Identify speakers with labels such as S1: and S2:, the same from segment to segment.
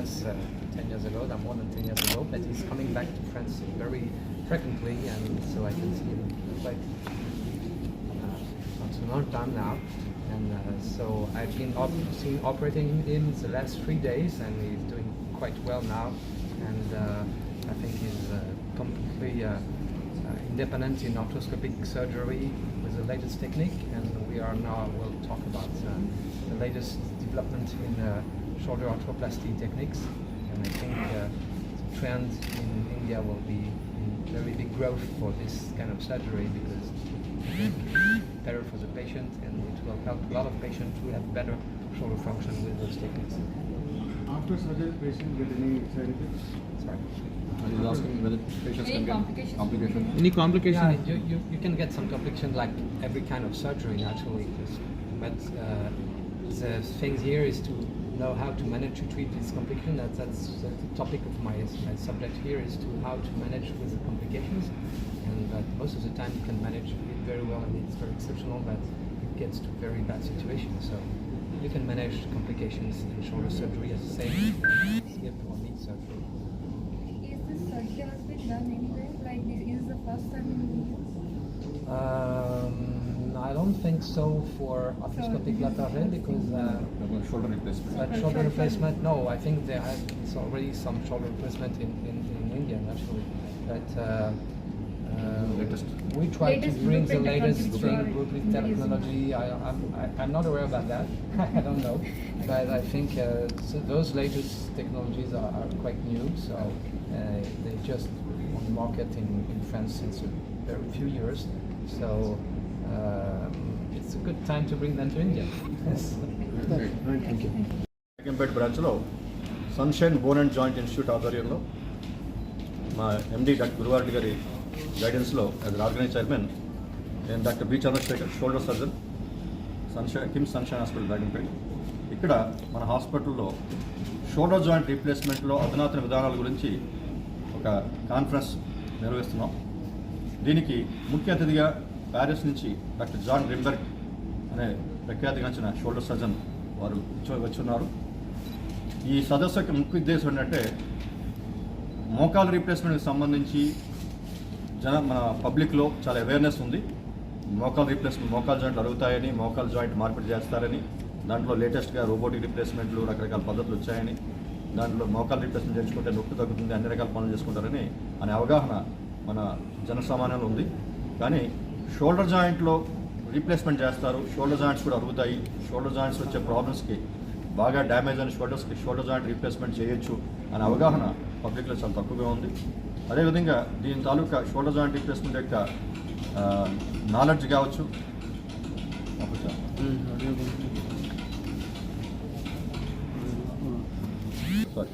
S1: France uh, 10 years ago, that more than 10 years ago, but he's coming back to France very frequently, and so I can see him quite uh, a long time now. And uh, so I've been op seen operating him the last three days, and he's doing quite well now. And uh, I think he's uh, completely uh, uh, independent in arthroscopic surgery with the latest technique, and we are now, we'll talk about the latest development in shoulder arthroplasty techniques. And I think uh, the trend in India will be in very big growth for this kind of surgery because it will be better for the patient and it will help a lot of patients to have better shoulder function with those techniques.
S2: After surgery, patient get any side effects?
S1: Sorry.
S3: And he's asking whether patients
S4: Any
S3: can get
S4: complications?
S3: complications.
S5: Any complication?
S1: Yeah, you, you, you can get some complications like every kind of surgery naturally, 'cause- but uh, the thing here is to know how to manage to treat this complication. That's, that's the topic of my, my subject here is to how to manage with the complications, and that most of the time you can manage it very well and it's very exceptional, but it gets to very bad situations. So you can manage complications in shoulder surgery as the same or knee surgery.
S4: Is this surgery has been done anywhere? Like this is the first time in?
S1: Um, I don't think so for arthroscopic lateral because uh,
S3: Shoulder replacement.
S1: but shoulder replacement. No, I think there has it's already some shoulder replacement in, in, in India actually. But uh, uh, we try
S4: Latest
S1: to bring the latest
S4: technology
S1: thing,
S4: for
S1: blueprint technology. I, I'm, I, I'm not aware about that. I don't know, but I think uh, so those latest technologies are, are quite new. So uh, they just on the market in, in France since a very few years. So it's a good time to bring them to India. Yes.
S2: Thank you.
S6: బెడ్ బ్రాంచ్లో sunshine bone and joint institute ఆధ్వర్యంలో మా MD doctor Guruvareddy గారి గైడెన్స్లో as organise chairman నేను doctor B Chandrasekhar shoulder surgeon sunshine KIMS sunshine hospital డ్రాగన్పేట్ ఇక్కడ మన హాస్పిటల్లో షోల్డర్ జాయింట్ రీప్లేస్మెంట్లో అధునాతన విధానాల గురించి ఒక కాన్ఫరెన్స్ నిర్వహిస్తున్నాం. దీనికి ముఖ్య అతిథిగా ప్యారిస్ నుంచి డాక్టర్ జాన్ రింబర్గ్ అనే ప్రఖ్యాతిగాంచిన షోల్డర్ సర్జన్ వారు వచ్చున్నారు. ఈ సదస్సు యొక్క ముఖ్య ఉద్దేశం ఏంటంటే మోకాల రీప్లేస్మెంట్కి సంబంధించి జన మన పబ్లిక్లో చాలా అవేర్నెస్ ఉంది. మోకాల్ రీప్లేస్మెంట్ మోకాల్ జాయింట్లు అడుగుతాయని మోకాల్ జాయింట్ మార్పిడి చేస్తారని దాంట్లో లేటెస్ట్గా రోబోటిక్ రీప్లేస్మెంట్లు రకరకాల పద్ధతులు వచ్చాయని దాంట్లో మోకాల్ రీప్లేస్మెంట్ చేయించుకుంటే నొప్పి తగ్గుతుంది అన్ని రకాల పనులు చేసుకుంటారని అనే అవగాహన మన జనసామాన్యంలో ఉంది. కానీ షోల్డర్ జాయింట్లో రీప్లేస్మెంట్ చేస్తారు. షోల్డర్ జాయింట్స్ కూడా అరుగుతాయి. షోల్డర్ జాయింట్స్ వచ్చే ప్రాబ్లమ్స్కి బాగా డ్యామేజ్ అయిన షోల్డర్స్కి షోల్డర్ జాయింట్ రీప్లేస్మెంట్ చేయొచ్చు అనే అవగాహన పబ్లిక్లో చాలా తక్కువగా ఉంది. అదేవిధంగా దీని తాలూకా షోల్డర్ జాయింట్ రీప్లేస్మెంట్ యొక్క నాలెడ్జ్ కావచ్చు. సారీ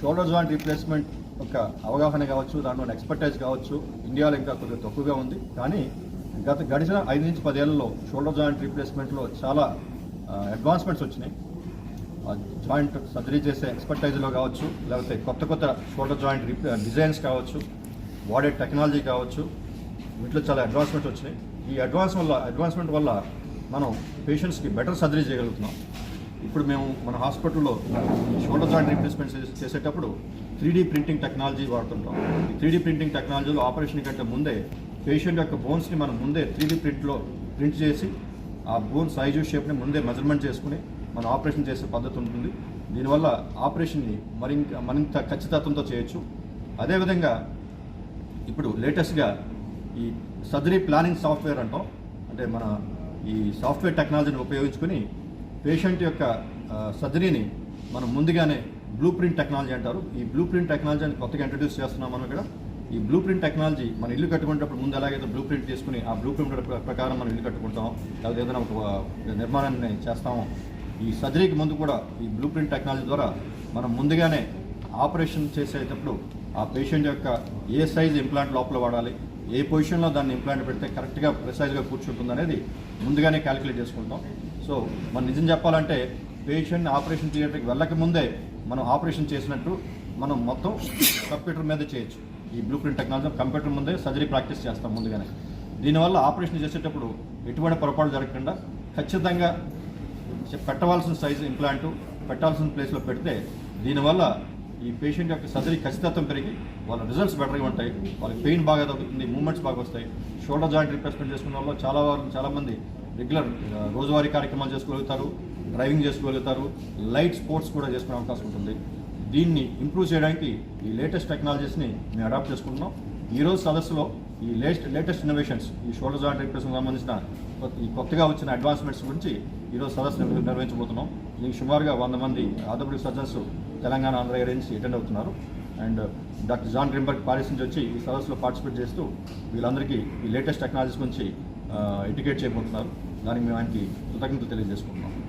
S6: షోల్డర్ జాయింట్ రీప్లేస్మెంట్ ఒక అవగాహన కావచ్చు దాంట్లో ఎక్స్పర్టైజ్ కావచ్చు. ఇండియాలో ఇంకా కొద్దిగా తక్కువగా ఉంది. కానీ గత గడిచిన ఐదు నుంచి పదేళ్ళలో షోల్డర్ జాయింట్ రీప్లేస్మెంట్లో చాలా అడ్వాన్స్మెంట్స్ వచ్చినాయి. జాయింట్ సర్జరీ చేసే ఎక్స్పర్టైజ్లో కావచ్చు లేకపోతే కొత్త కొత్త షోల్డర్ జాయింట్ డిజైన్స్ కావచ్చు వాడే టెక్నాలజీ కావచ్చు వీటిలో చాలా అడ్వాన్స్మెంట్స్ వచ్చినాయి. ఈ అడ్వాన్స్ వల్ల అడ్వాన్స్మెంట్ వల్ల మనం పేషెంట్స్కి బెటర్ సర్జరీ చేయగలుగుతున్నాం. ఇప్పుడు మేము మన హాస్పిటల్లో షోల్డర్ జాయింట్ రీప్లేస్మెంట్ చేసేటప్పుడు త్రీ ప్రింటింగ్ టెక్నాలజీ వాడుతుంటాం. ఈ త్రీ ప్రింటింగ్ టెక్నాలజీలో ఆపరేషన్ కంటే ముందే పేషెంట్ యొక్క బోన్స్ని మనం ముందే త్రీ ప్రింట్లో ప్రింట్ చేసి ఆ బోన్ సైజు షేప్ని ముందే మెజర్మెంట్ చేసుకుని మనం ఆపరేషన్ చేసే పద్ధతి ఉంటుంది. దీనివల్ల ఆపరేషన్ని మరింత మరింత ఖచ్చితత్వంతో చేయొచ్చు. అదేవిధంగా ఇప్పుడు లేటెస్ట్గా ఈ సర్జరీ ప్లానింగ్ సాఫ్ట్వేర్ అంటాం. అంటే మన ఈ సాఫ్ట్వేర్ టెక్నాలజీని ఉపయోగించుకుని పేషెంట్ యొక్క సర్జరీని మనం ముందుగానే బ్లూ ప్రింట్ టెక్నాలజీ అంటారు. ఈ బ్లూ ప్రింట్ టెక్నాలజీని కొత్తగా ఇంట్రడ్యూస్ చేస్తున్నాం మనం ఇక్కడ. ఈ బ్లూ ప్రింట్ టెక్నాలజీ మన ఇల్లు కట్టుకునేటప్పుడు ముందు ఎలాగైతే బ్లూ ప్రింట్ తీసుకుని ఆ బ్లూ ప్రింట్ ప్రకారం మనం ఇల్లు కట్టుకుంటాం లేదా ఏదైనా ఒక నిర్మాణాన్ని చేస్తామో ఈ సర్జరీకి ముందు కూడా ఈ బ్లూ ప్రింట్ టెక్నాలజీ ద్వారా మనం ముందుగానే ఆపరేషన్ చేసేటప్పుడు ఆ పేషెంట్ యొక్క ఏ సైజ్ ఇంప్లాంట్ లోపల వాడాలి ఏ పొజిషన్లో దాన్ని ఇంప్లాంట్ పెడితే కరెక్ట్గా ప్రిసైజ్గా కూర్చుంటుంది అనేది ముందుగానే క్యాలిక్యులేట్ చేసుకుంటాం. సో మనం నిజం చెప్పాలంటే పేషెంట్ ఆపరేషన్ థియేటర్కి వెళ్ళక ముందే మనం ఆపరేషన్ చేసినట్టు మనం మొత్తం కంప్యూటర్ మీద చేయొచ్చు. ఈ బ్లూ ప్రింట్ టెక్నాలజీ కంప్యూటర్ ముందే సర్జరీ ప్రాక్టీస్ చేస్తాం ముందుగానే. దీనివల్ల ఆపరేషన్ చేసేటప్పుడు ఎటువంటి పొరపాటు జరగకుండా ఖచ్చితంగా పెట్టవలసిన సైజు ఇంప్లాంట్ పెట్టాల్సిన ప్లేస్లో పెడితే దీనివల్ల ఈ పేషెంట్ యొక్క సర్జరీ ఖచ్చితత్వం పెరిగి వాళ్ళ రిజల్ట్స్ బెటర్గా ఉంటాయి. వాళ్ళకి పెయిన్ బాగా తగ్గుతుంది మూమెంట్స్ బాగా వస్తాయి. షోల్డర్ జాయింట్ రిప్లేస్మెంట్ చేసుకున్న వాళ్ళు చాలా వారు చాలామంది రెగ్యులర్ రోజువారీ కార్యక్రమాలు చేసుకోగలుగుతారు డ్రైవింగ్ చేసుకోగలుగుతారు లైట్ స్పోర్ట్స్ కూడా చేసుకునే అవకాశం ఉంటుంది. దీన్ని ఇంప్రూవ్ చేయడానికి ఈ లేటెస్ట్ టెక్నాలజీస్ని మేము అడాప్ట్ చేసుకుంటున్నాం. ఈరోజు సదస్సులో ఈ లేటెస్ట్ లేటెస్ట్ ఇన్నోవేషన్స్ ఈ షోల్డర్ జాయింట్ రీప్లేస్మెంట్ సంబంధించిన కొత్త- ఈ కొత్తగా వచ్చిన అడ్వాన్స్మెంట్స్ గురించి ఈరోజు సదస్సు నిర్వహించబోతున్నాం. దీనికి సుమారుగా వంద మంది orthopaedic surgeons Telangana Andhra area నుంచి అటెండ్ అవుతున్నారు. And doctor John Grimberg Paris నుంచి వచ్చి ఈ సదస్సులో పార్టిసిపేట్ చేస్తూ వీళ్ళందరికీ ఈ లేటెస్ట్ టెక్నాలజీస్ గురించి ఎడ్యుకేట్ చేయబోతున్నారు. దానికి మేము ఆయనకి కృతజ్ఞత తెలియజేసుకుంటున్నాం.